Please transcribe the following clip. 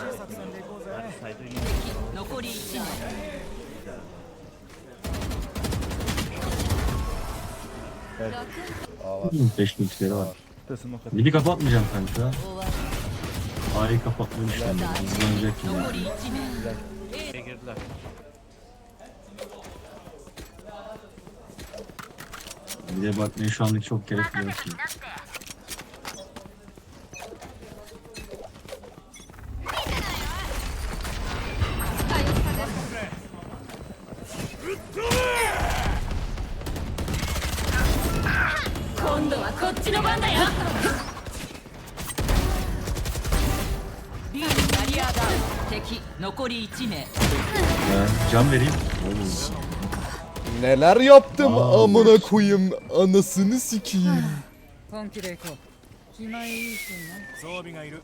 サイドに残り1名 Beş ultileri var. でスモーク Midi kapatmayacağım kanka. A'yı kapatmayı düşünüyorum. Hızlanacak gibi. 残り1名 B'ye girdiler. Bir de bakmaya şu anlık çok gerek yok 今度はこっちの番だよ B にバリアダウン敵残り1名 Ben can vereyim. Oğlum. Neler yaptım amına koyayım anasını sikeyim. 本気でいこう気前いいしな装備がいる